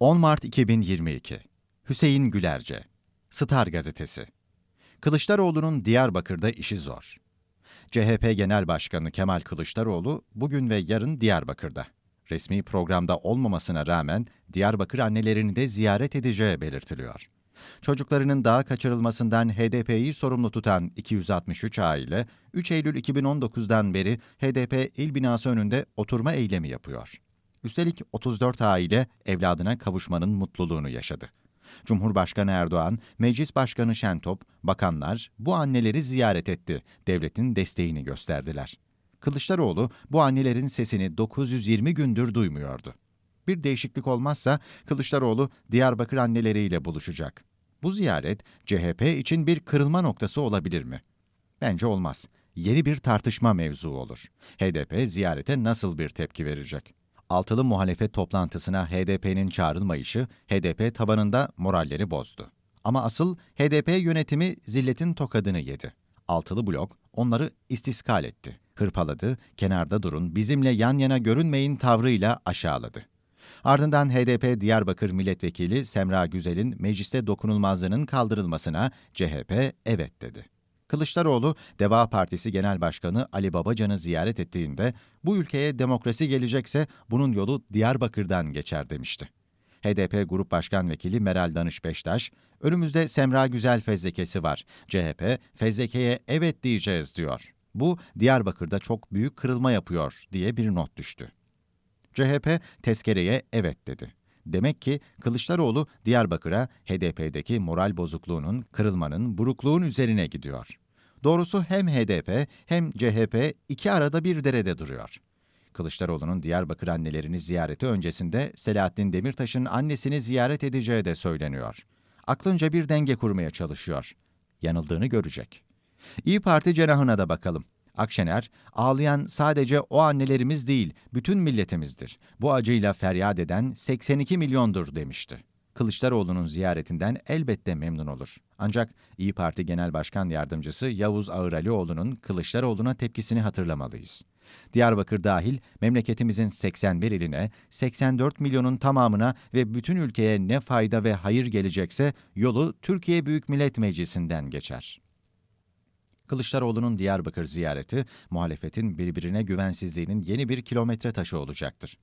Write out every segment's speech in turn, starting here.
10 Mart 2022 Hüseyin Gülerce Star Gazetesi Kılıçdaroğlu'nun Diyarbakır'da işi zor. CHP Genel Başkanı Kemal Kılıçdaroğlu bugün ve yarın Diyarbakır'da. Resmi programda olmamasına rağmen Diyarbakır annelerini de ziyaret edeceği belirtiliyor. Çocuklarının daha kaçırılmasından HDP'yi sorumlu tutan 263 aile, 3 Eylül 2019'dan beri HDP il binası önünde oturma eylemi yapıyor. Üstelik 34 aile evladına kavuşmanın mutluluğunu yaşadı. Cumhurbaşkanı Erdoğan, Meclis Başkanı Şentop, bakanlar bu anneleri ziyaret etti, devletin desteğini gösterdiler. Kılıçdaroğlu bu annelerin sesini 920 gündür duymuyordu. Bir değişiklik olmazsa Kılıçdaroğlu Diyarbakır anneleriyle buluşacak. Bu ziyaret CHP için bir kırılma noktası olabilir mi? Bence olmaz. Yeni bir tartışma mevzu olur. HDP ziyarete nasıl bir tepki verecek? Altılı muhalefet toplantısına HDP'nin çağrılmayışı HDP tabanında moralleri bozdu. Ama asıl HDP yönetimi zilletin tokadını yedi. Altılı blok onları istiskal etti. Hırpaladı, kenarda durun, bizimle yan yana görünmeyin tavrıyla aşağıladı. Ardından HDP Diyarbakır Milletvekili Semra Güzel'in mecliste dokunulmazlığının kaldırılmasına CHP evet dedi. Kılıçdaroğlu, Deva Partisi Genel Başkanı Ali Babacan'ı ziyaret ettiğinde bu ülkeye demokrasi gelecekse bunun yolu Diyarbakır'dan geçer demişti. HDP Grup Başkan Vekili Meral Danış Beştaş, önümüzde Semra Güzel fezlekesi var. CHP fezlekeye evet diyeceğiz diyor. Bu Diyarbakır'da çok büyük kırılma yapıyor diye bir not düştü. CHP tezkereye evet dedi. Demek ki Kılıçdaroğlu Diyarbakır'a HDP'deki moral bozukluğunun, kırılmanın, burukluğun üzerine gidiyor. Doğrusu hem HDP hem CHP iki arada bir derede duruyor. Kılıçdaroğlu'nun Diyarbakır annelerini ziyareti öncesinde Selahattin Demirtaş'ın annesini ziyaret edeceği de söyleniyor. Aklınca bir denge kurmaya çalışıyor. Yanıldığını görecek. İyi Parti cenahına da bakalım. Akşener, ağlayan sadece o annelerimiz değil, bütün milletimizdir. Bu acıyla feryat eden 82 milyondur demişti. Kılıçdaroğlu'nun ziyaretinden elbette memnun olur. Ancak İyi Parti Genel Başkan Yardımcısı Yavuz Ağıralioğlu'nun Kılıçdaroğlu'na tepkisini hatırlamalıyız. Diyarbakır dahil memleketimizin 81 iline, 84 milyonun tamamına ve bütün ülkeye ne fayda ve hayır gelecekse yolu Türkiye Büyük Millet Meclisi'nden geçer. Kılıçdaroğlu'nun Diyarbakır ziyareti, muhalefetin birbirine güvensizliğinin yeni bir kilometre taşı olacaktır.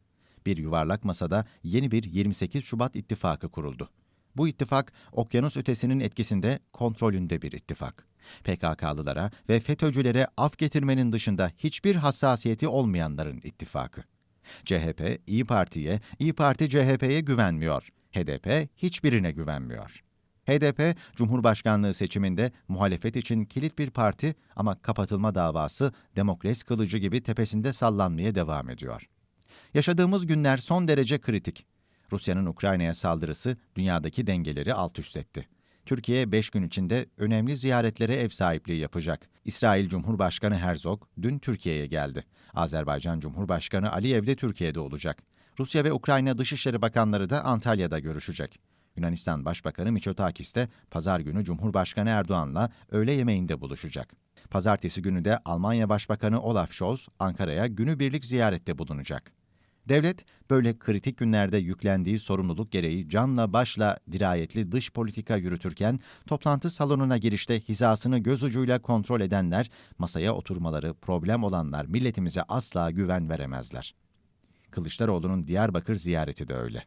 Bir yuvarlak masada yeni bir 28 Şubat ittifakı kuruldu. Bu ittifak, okyanus ötesinin etkisinde kontrolünde bir ittifak. PKK'lılara ve FETÖ'cülere af getirmenin dışında hiçbir hassasiyeti olmayanların ittifakı. CHP, İyi Parti'ye, İyi Parti CHP'ye güvenmiyor. HDP hiçbirine güvenmiyor. HDP, Cumhurbaşkanlığı seçiminde muhalefet için kilit bir parti ama kapatılma davası demokras kılıcı gibi tepesinde sallanmaya devam ediyor. Yaşadığımız günler son derece kritik. Rusya'nın Ukrayna'ya saldırısı dünyadaki dengeleri alt üst etti. Türkiye 5 gün içinde önemli ziyaretlere ev sahipliği yapacak. İsrail Cumhurbaşkanı Herzog dün Türkiye'ye geldi. Azerbaycan Cumhurbaşkanı Aliyev de Türkiye'de olacak. Rusya ve Ukrayna Dışişleri Bakanları da Antalya'da görüşecek. Yunanistan Başbakanı Mitsotakis de pazar günü Cumhurbaşkanı Erdoğan'la öğle yemeğinde buluşacak. Pazartesi günü de Almanya Başbakanı Olaf Scholz Ankara'ya günübirlik ziyarette bulunacak. Devlet böyle kritik günlerde yüklendiği sorumluluk gereği canla başla dirayetli dış politika yürütürken toplantı salonuna girişte hizasını göz ucuyla kontrol edenler, masaya oturmaları problem olanlar milletimize asla güven veremezler. Kılıçdaroğlu'nun Diyarbakır ziyareti de öyle.